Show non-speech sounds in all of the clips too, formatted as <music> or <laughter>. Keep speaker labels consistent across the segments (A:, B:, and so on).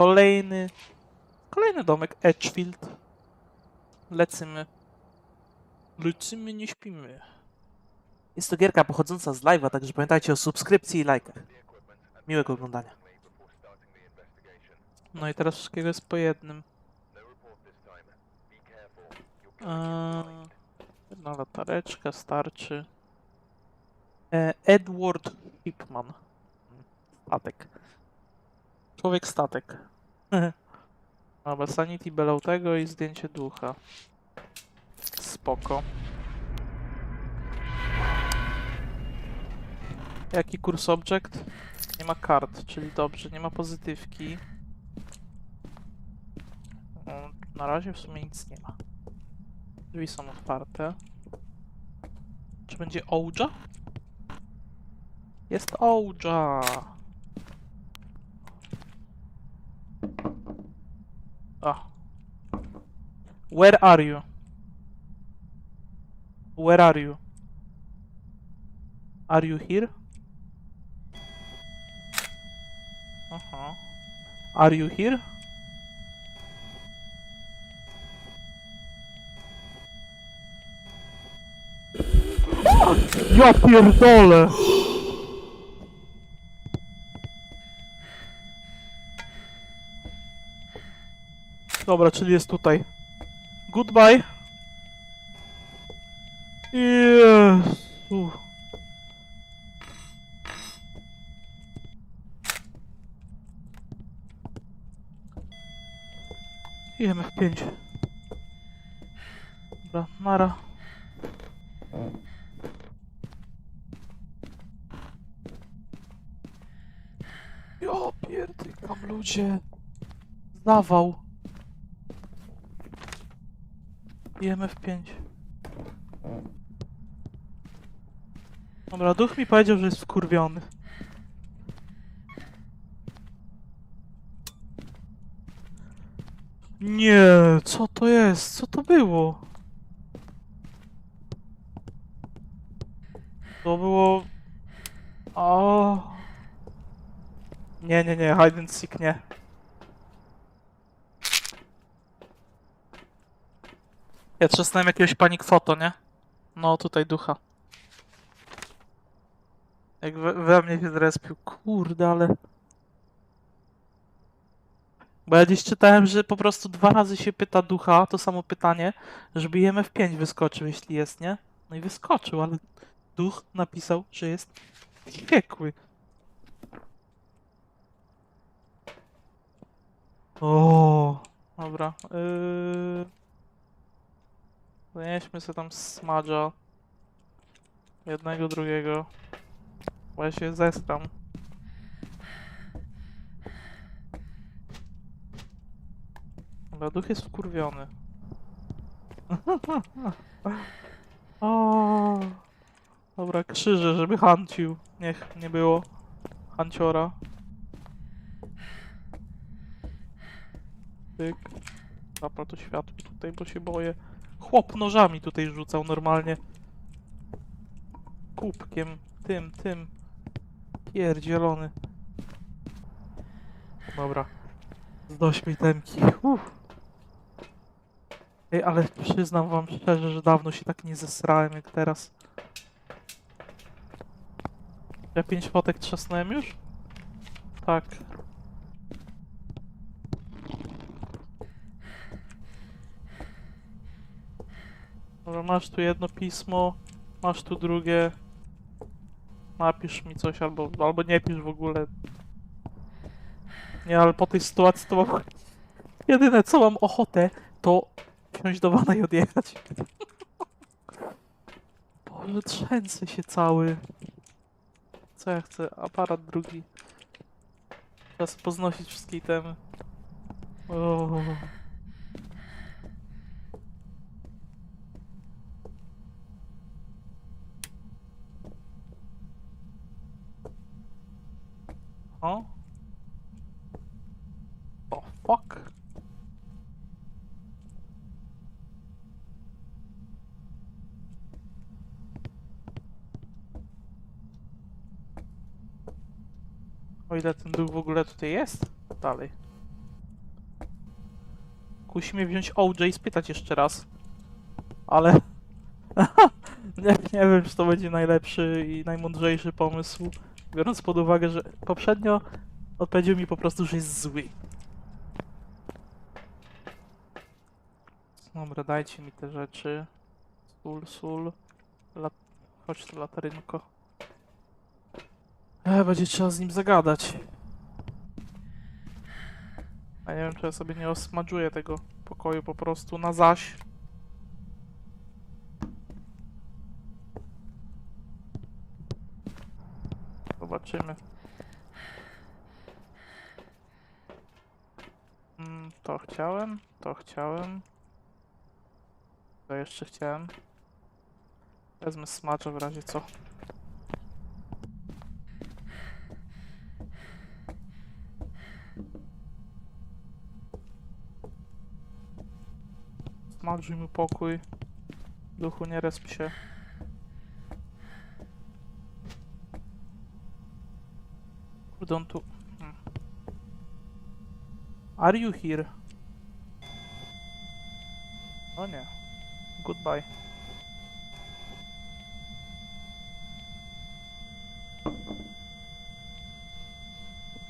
A: Kolejny, kolejny domek Edgefield. Lecimy. Lecimy, nie śpimy. Jest to gierka pochodząca z live'a, także pamiętajcie o subskrypcji i lajkach. Miłego oglądania. No i teraz wszystkiego jest po jednym. Eee, jedna latareczka starczy. E, Edward Hipman. Statek. Człowiek statek. <laughs> Dobra, Sanity Below i zdjęcie ducha. Spoko. Jaki kurs object? Nie ma kart, czyli dobrze, nie ma pozytywki. Na razie w sumie nic nie ma. Drzwi są otwarte. Czy będzie Ouija? Jest Ouija! Ah. Where are you? Where are you? Are you here? Aha. Are you here? <gasps> Ja pierdolę! Dobra, czyli jest tutaj. Goodbye. Jezu. IMF 5. Dobra, Mara. Ja pierdykam ludzie. Zawał. IMF 5. Dobra, duch mi powiedział, że jest wkurwiony. Nie, co to jest? Co to było? To było... O. Nie, nie, nie, hide and seek nie. Ja trzasnąłem jakiegoś panik foto, nie? No, tutaj ducha. Jak we, we mnie się zrespił. Kurde, ale... Bo ja gdzieś czytałem, że po prostu dwa razy się pyta ducha, to samo pytanie, żeby IMF5 wyskoczył, jeśli jest, nie? No i wyskoczył, ale duch napisał, że jest wściekły. O, dobra. Yy... Zanieśmy sobie tam smadża. Jednego, drugiego. Bo ja się zestram. Dobra, duch jest wkurwiony. <laughs> o, Dobra, krzyże, żeby hancił. Niech nie było hanciora. Tyk. Zapal to światło tutaj, bo się boję. Chłop nożami tutaj rzucał normalnie. Kubkiem, tym, tym. Pierdzielony. Dobra. Zdoś mi temki. Uff. Ej, ale przyznam wam szczerze, że dawno się tak nie zesrałem jak teraz. Ja pięć fotek trzasnąłem już? Tak. Dobra, masz tu jedno pismo, masz tu drugie. Napisz mi coś albo, albo nie pisz w ogóle. Nie, ale po tej sytuacji to mam... Jedyne co mam ochotę, to wsiąść do wana i odjechać. <laughs> Boże, trzęsę się cały. Co ja chcę? Aparat drugi. Teraz poznosić wszystkie itemy. O. O? Oh fuck? O ile ten duch w ogóle tutaj jest? Dalej. Kusi mnie wziąć OJ i spytać jeszcze raz. Ale... <laughs> nie, nie wiem, czy to będzie najlepszy i najmądrzejszy pomysł. Biorąc pod uwagę, że poprzednio odpowiedział mi po prostu, że jest zły. Dobra, dajcie mi te rzeczy. Sól, sól. Lat... Chodź tu, latarynko. E, będzie trzeba z nim zagadać. A nie wiem, czy ja sobie nie osmadżuję tego pokoju po prostu na zaś. Zobaczymy. Mm, to chciałem, to chciałem. To jeszcze chciałem. Wezmę smacza w razie co. Smadrzuj mu pokój. Duchu, nie resp się. Kurde, on tu... Hmm. Are you here? O nie. Goodbye.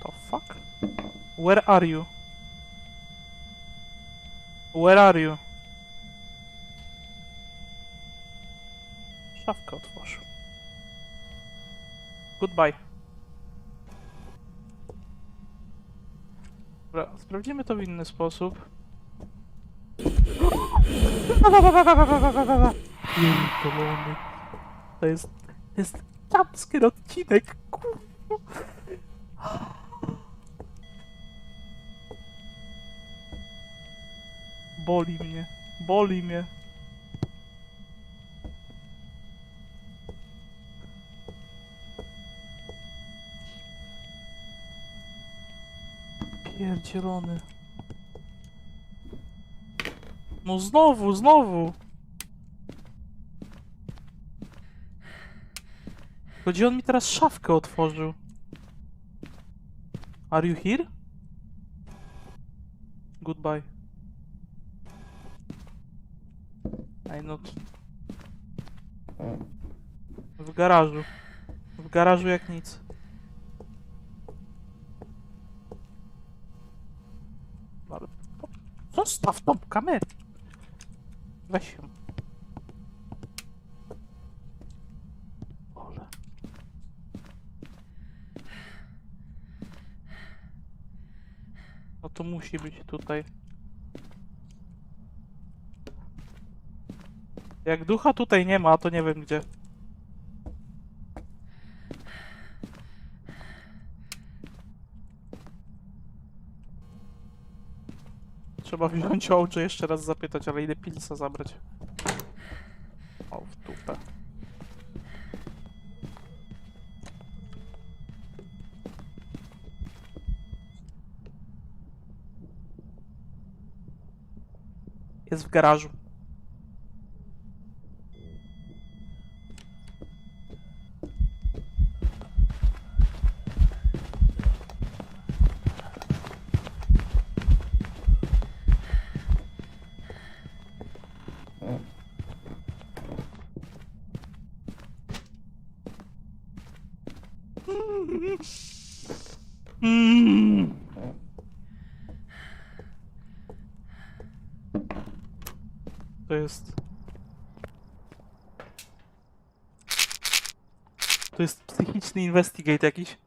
A: The fuck? Where are you? Where are you? Szafkę. Goodbye. Dobra, sprawdzimy to w inny sposób. Pierdolony. To jest... To jest jumpscare odcinek, kurwa. Boli mnie. Boli mnie. Pierdzielony. No znowu, znowu. Chodzi on mi teraz szafkę otworzył. Are you here? Goodbye. I not. W garażu. W garażu jak nic. Ale po- Zostaw tą kamerę. Weź ją. Boże. No to musi być tutaj. Jak ducha tutaj nie ma, to nie wiem gdzie. Trzeba wziąć oczy jeszcze raz zapytać, ale idę pilsa zabrać. O, w dupę. Jest w garażu. Mm. To jest. To jest psychiczny investigate jakiś.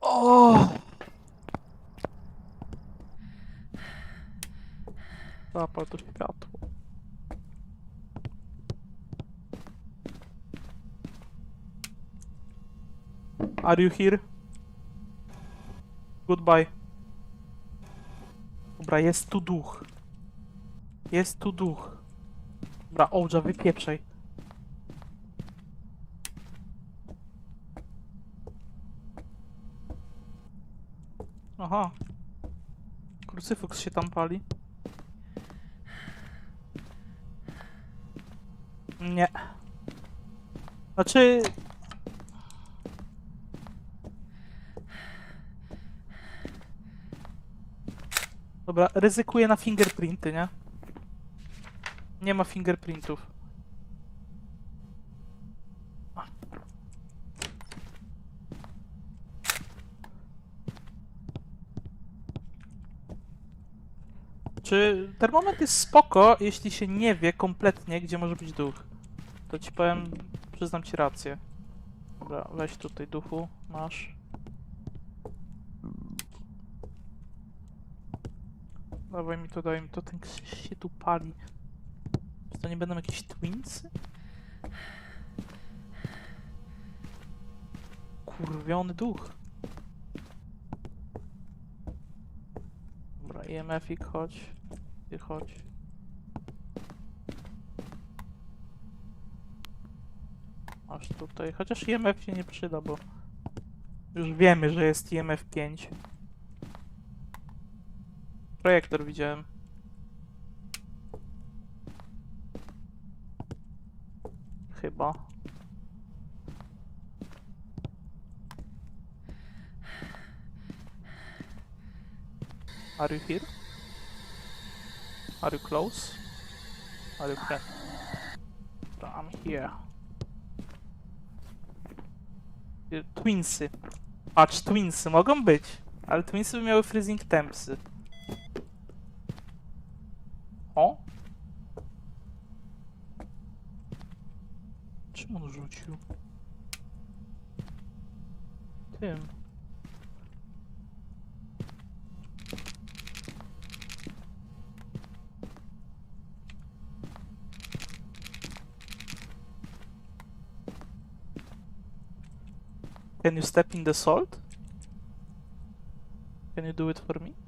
A: O! Zapal to światło. Are you here? Goodbye. Dobra, jest tu duch. Jest tu duch. Dobra, Ołdża, wypieprzaj. Aha. Krucyfuks się tam pali. Nie. Znaczy... Dobra, ryzykuję na fingerprinty, nie? Nie ma fingerprintów. Czy termometr jest spoko, jeśli się nie wie kompletnie, gdzie może być duch? To ci powiem, przyznam ci rację. Dobra, weź tutaj duchu, masz. Dawaj mi to, daj mi to, ten krzyż się tu pali. Czy to nie będą jakieś twinsy? Kurwiony duch. Dobra, IMF-ik, chodź. Ty chodź. Masz tutaj, chociaż IMF się nie przyda, bo już wiemy, że jest IMF 5. Projektor widziałem. Chyba. Are you here? Are you close? Are you friend? I'm here. Twinsy. Patrz, twinsy mogą być, ale twinsy by miały freezing tempsy. Czym on rzucił? Tym. Can you step in the salt? Can you do it for me?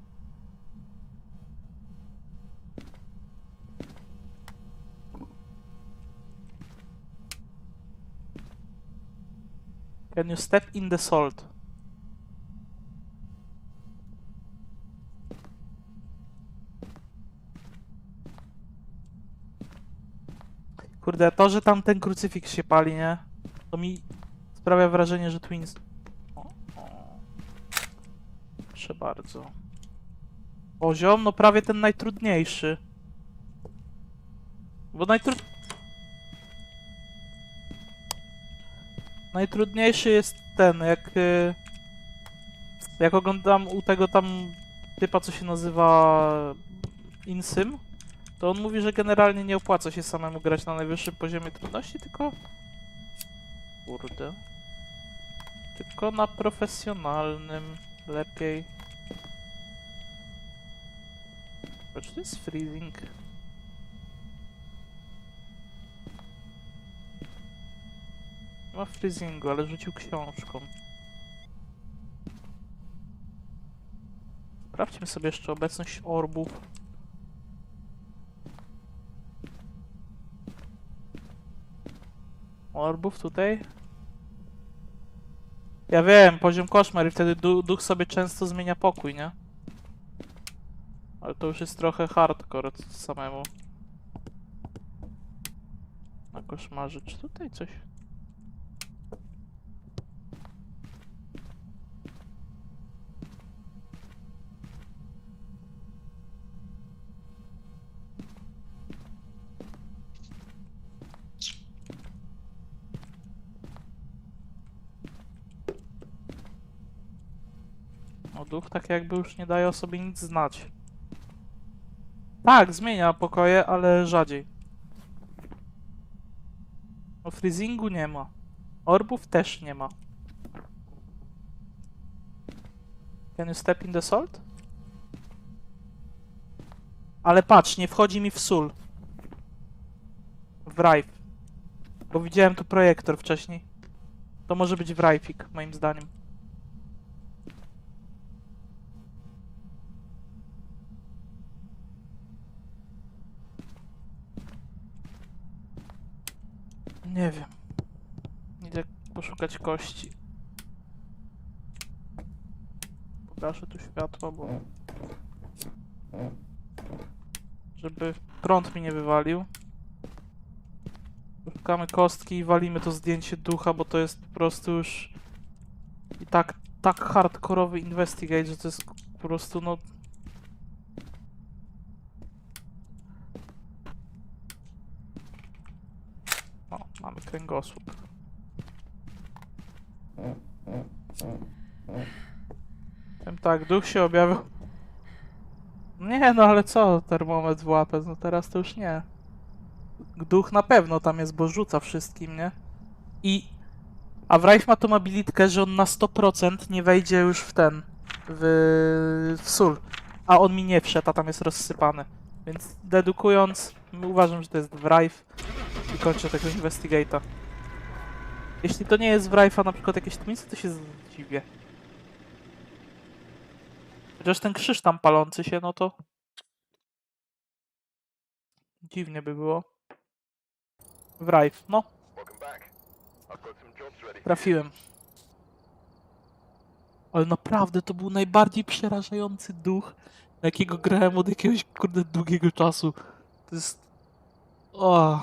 A: Can you step in the salt? Kurde, to, że tam ten krucyfiks się pali, nie? To mi sprawia wrażenie, że Twins... Proszę bardzo. Poziom, no prawie ten najtrudniejszy. Bo najtrud... Najtrudniejszy jest ten, jak... y, Jak oglądam u tego tam typa, co się nazywa Insym, to on mówi, że generalnie nie opłaca się samemu grać na najwyższym poziomie trudności, tylko... Kurde. Tylko na profesjonalnym lepiej. Czy to jest freezing? Ma freezingu, ale rzucił książką. Sprawdźmy sobie jeszcze obecność orbów. Orbów tutaj? Ja wiem, poziom koszmar i wtedy du duch sobie często zmienia pokój, nie? Ale to już jest trochę hardcore samemu. Na koszmarze. Czy tutaj coś? Tak jakby już nie daje o sobie nic znać. Tak, zmienia pokoje, ale rzadziej. No freezingu nie ma. Orbów też nie ma. Can you step in the salt? Ale patrz, nie wchodzi mi w sól. W Rive. Bo widziałem tu projektor wcześniej. To może być w moim zdaniem. Nie wiem. Idę poszukać kości. Pogaszę tu światło, bo... Żeby prąd mi nie wywalił. Szukamy kostki i walimy to zdjęcie ducha, bo to jest po prostu już... I tak, tak hardkorowy investigate, że to jest po prostu no... Mamy kręgosłup. Powiem tak, duch się objawił. Nie no, ale co, termometr w łapę, no teraz to już nie. Duch na pewno tam jest, bo rzuca wszystkim, nie? I... A Wraith ma tą abilitkę, że on na 100% nie wejdzie już w ten... w, w sól. A on mi nie wszedł, a tam jest rozsypany. Więc dedukując, uważam, że to jest Wraith i kończę tego Investigate'a. Jeśli to nie jest Wraith, a na przykład jakieś tmicy, to się zdziwię. Chociaż ten krzyż tam palący się, no to... Dziwnie by było. Wraith, no. Trafiłem. Ale naprawdę to był najbardziej przerażający duch, na jakiego grałem od jakiegoś kurde długiego czasu. To jest... O.